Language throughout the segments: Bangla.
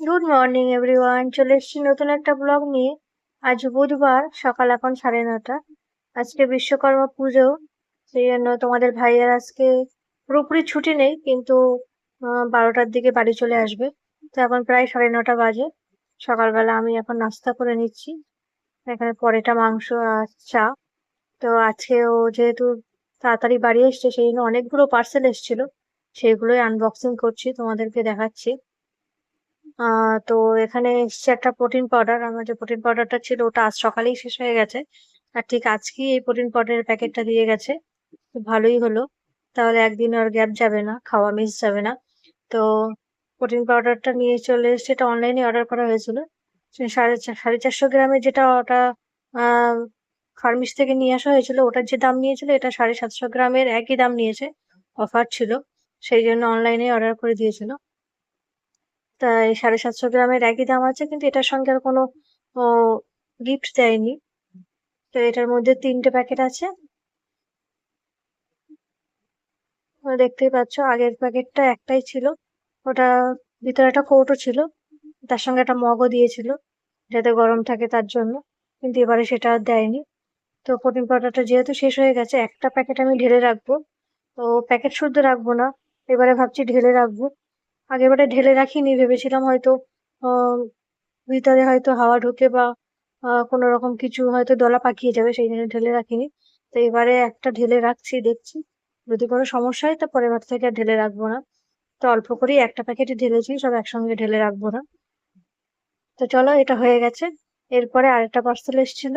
গুড মর্নিং এভরিওয়ান চলে এসেছি নতুন একটা ব্লগ নিয়ে। আজ বুধবার, সকাল এখন সাড়ে নটা। আজকে বিশ্বকর্মা পুজো, সেই জন্য তোমাদের ভাইয়ের আজকে পুরোপুরি ছুটি নেই, কিন্তু বারোটার দিকে বাড়ি চলে আসবে। তো এখন প্রায় সাড়ে নটা বাজে। সকালবেলা আমি এখন নাস্তা করে নিচ্ছি। এখানে পরেটা, মাংস আর চা। তো আজকে ও যেহেতু তাড়াতাড়ি বাড়ি এসছে, সেই জন্য অনেকগুলো পার্সেল এসেছিল। সেগুলোই আনবক্সিং করছি, তোমাদেরকে দেখাচ্ছি। তো এখানে এসছে একটা প্রোটিন পাউডার আমার যে প্রোটিন পাউডারটা ছিল ওটা আজ সকালেই শেষ হয়ে গেছে। আর ঠিক আজকেই এই প্রোটিন পাউডারের প্যাকেটটা দিয়ে গেছে। ভালোই হলো। তাহলে একদিন আর গ্যাপ যাবে না, খাওয়া মিস যাবে না। তো প্রোটিন পাউডারটা নিয়ে চলে এসছে। এটা অনলাইনে অর্ডার করা হয়েছিল। সাড়ে সাড়ে চারশো গ্রামে যেটা ওটা ফার্মিস থেকে নিয়ে আসা হয়েছিল, ওটার যে দাম নিয়েছিল, এটা সাড়ে সাতশো গ্রামের একই দাম নিয়েছে। অফার ছিল। সেই জন্য অনলাইনে অর্ডার করে দিয়েছিল। সাড়ে সাতশো গ্রামের একই দাম আছে, কিন্তু এটার সঙ্গে আর কোনো গিফট দেয়নি। তো এটার মধ্যে তিনটে প্যাকেট আছে। দেখতেই পাচ্ছ, আগের প্যাকেটটা একটাই ছিল। ওটা ভিতরে একটা কৌটো ছিল। তার সঙ্গে একটা মগও দিয়েছিল, যাতে গরম থাকে তার জন্য। কিন্তু এবারে সেটা আর দেয়নি। তো প্রোটিন পাউডারটা যেহেতু শেষ হয়ে গেছে, একটা প্যাকেট আমি ঢেলে রাখব। তো প্যাকেট শুদ্ধ রাখব না। এবারে ভাবছি ঢেলে রাখব। আগেরবারে ঢেলে রাখিনি, ভেবেছিলাম হয়তো ভিতরে হয়তো হাওয়া ঢুকে বা কোনো রকম কিছু হয়তো দলা পাকিয়ে যাবে, সেই জন্য ঢেলে রাখিনি। তো এবারে একটা ঢেলে রাখছি, দেখছি। যদি কোনো সমস্যা হয়, তো পরের বার থেকে আর ঢেলে রাখব না। তো অল্প করেই একটা প্যাকেটে ঢেলেছি, সব একসঙ্গে ঢেলে রাখব না। তো চলো, এটা হয়ে গেছে। এরপরে আরেকটা পার্সেল এসেছিল।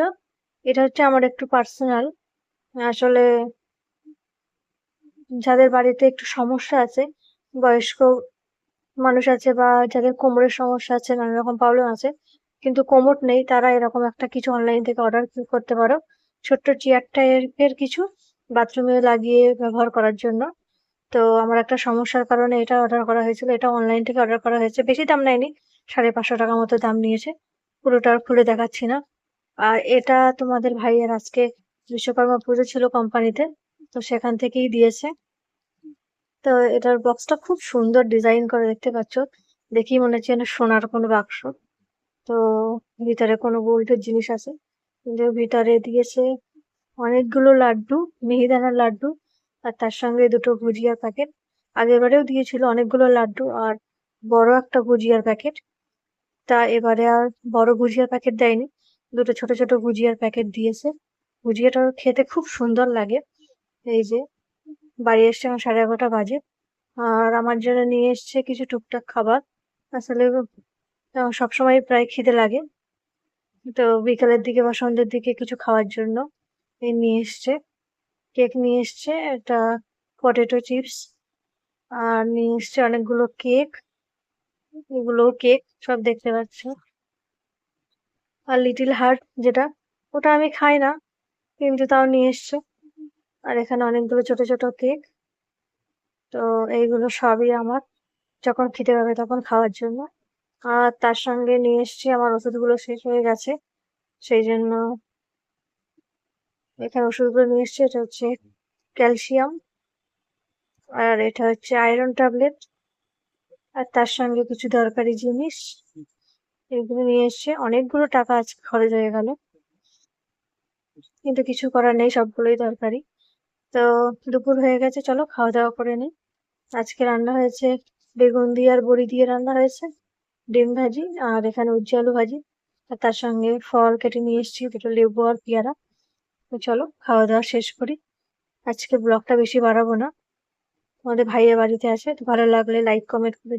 এটা হচ্ছে আমার একটু পার্সোনাল আসলে যাদের বাড়িতে একটু সমস্যা আছে, বয়স্ক মানুষ আছে বা যাদের কোমরের সমস্যা আছে, নানা রকম প্রবলেম আছে, কিন্তু কোমর নেই, তারা এরকম একটা কিছু অনলাইন থেকে অর্ডার করতে পারো। ছোট্ট চেয়ার টাইপের কিছু বাথরুমে লাগিয়ে ব্যবহার করার জন্য। তো আমার একটা সমস্যার কারণে এটা অর্ডার করা হয়েছিল, এটা অনলাইন থেকে অর্ডার করা হয়েছে। বেশি দাম নেয়নি, সাড়ে পাঁচশো টাকা মতো দাম নিয়েছে। পুরোটা আর খুলে দেখাচ্ছি না। আর এটা তোমাদের ভাইয়ের আজকে বিশ্বকর্মা পুজো ছিল কোম্পানিতে তো সেখান থেকেই দিয়েছে। তো এটার বক্সটা খুব সুন্দর ডিজাইন করে দেখতে পাচ্ছ। দেখি মনে হচ্ছে সোনার কোনো বাক্স। তো ভিতরে কোনো গোল্ডের জিনিস আছে। কিন্তু ভিতরে দিয়েছে অনেকগুলো লাড্ডু, মিহিদানার লাড্ডু আর তার সঙ্গে দুটো ভুজিয়ার প্যাকেট আগেরবারেও দিয়েছিল অনেকগুলো লাড্ডু আর বড় একটা ভুজিয়ার প্যাকেট তা এবারে আর বড় ভুজিয়ার প্যাকেট দেয়নি। দুটো ছোট ছোট ভুজিয়ার প্যাকেট দিয়েছে। ভুজিয়াটা খেতে খুব সুন্দর লাগে। এই যে বাড়ি এসছে আমার সাড়ে এগারোটা বাজে। আর আমার জন্য নিয়ে এসছে কিছু টুকটাক খাবার। আসলে সবসময় প্রায় খিদে লাগে। তো বিকালের দিকে বা সন্ধ্যের দিকে কিছু খাওয়ার জন্য এই নিয়ে এসছে। কেক নিয়ে এসছে, একটা পটেটো চিপস। আর নিয়ে এসছে অনেকগুলো কেক। এগুলো কেক সব দেখতে পাচ্ছ। আর লিটিল হার্ট যেটা, ওটা আমি খাই না, কিন্তু তাও নিয়ে এসছে। আর এখানে অনেকগুলো ছোট ছোট কেক। তো এইগুলো সবই আমার যখন খেতে পাবে তখন খাওয়ার জন্য। আর তার সঙ্গে নিয়ে এসছি, আমার ওষুধগুলো শেষ হয়ে গেছে। সেই জন্য এখানে ওষুধগুলো নিয়ে এসছি, এটা হচ্ছে ক্যালসিয়াম। আর এটা হচ্ছে আয়রন ট্যাবলেট। আর তার সঙ্গে কিছু দরকারি জিনিস, এগুলো নিয়ে এসছে। অনেকগুলো টাকা আজকে খরচ হয়ে গেল। কিন্তু কিছু করার নেই, সবগুলোই দরকারি। তো দুপুর হয়ে গেছে, চলো খাওয়া দাওয়া করে নিই আজকে রান্না হয়েছে বেগুন দিয়ে আর বড়ি দিয়ে রান্না হয়েছে, ডিম ভাজি আর এখানে উজ্জে আলু ভাজি। আর তার সঙ্গে ফল কেটে নিয়ে এসেছি, দুটো লেবু আর পেয়ারা। তো চলো খাওয়া দাওয়া শেষ করি। আজকে ব্লগটা বেশি বাড়াবো না। আমাদের ভাইয়ের বাড়িতে আছে ভালো লাগলে লাইক কমেন্ট করে।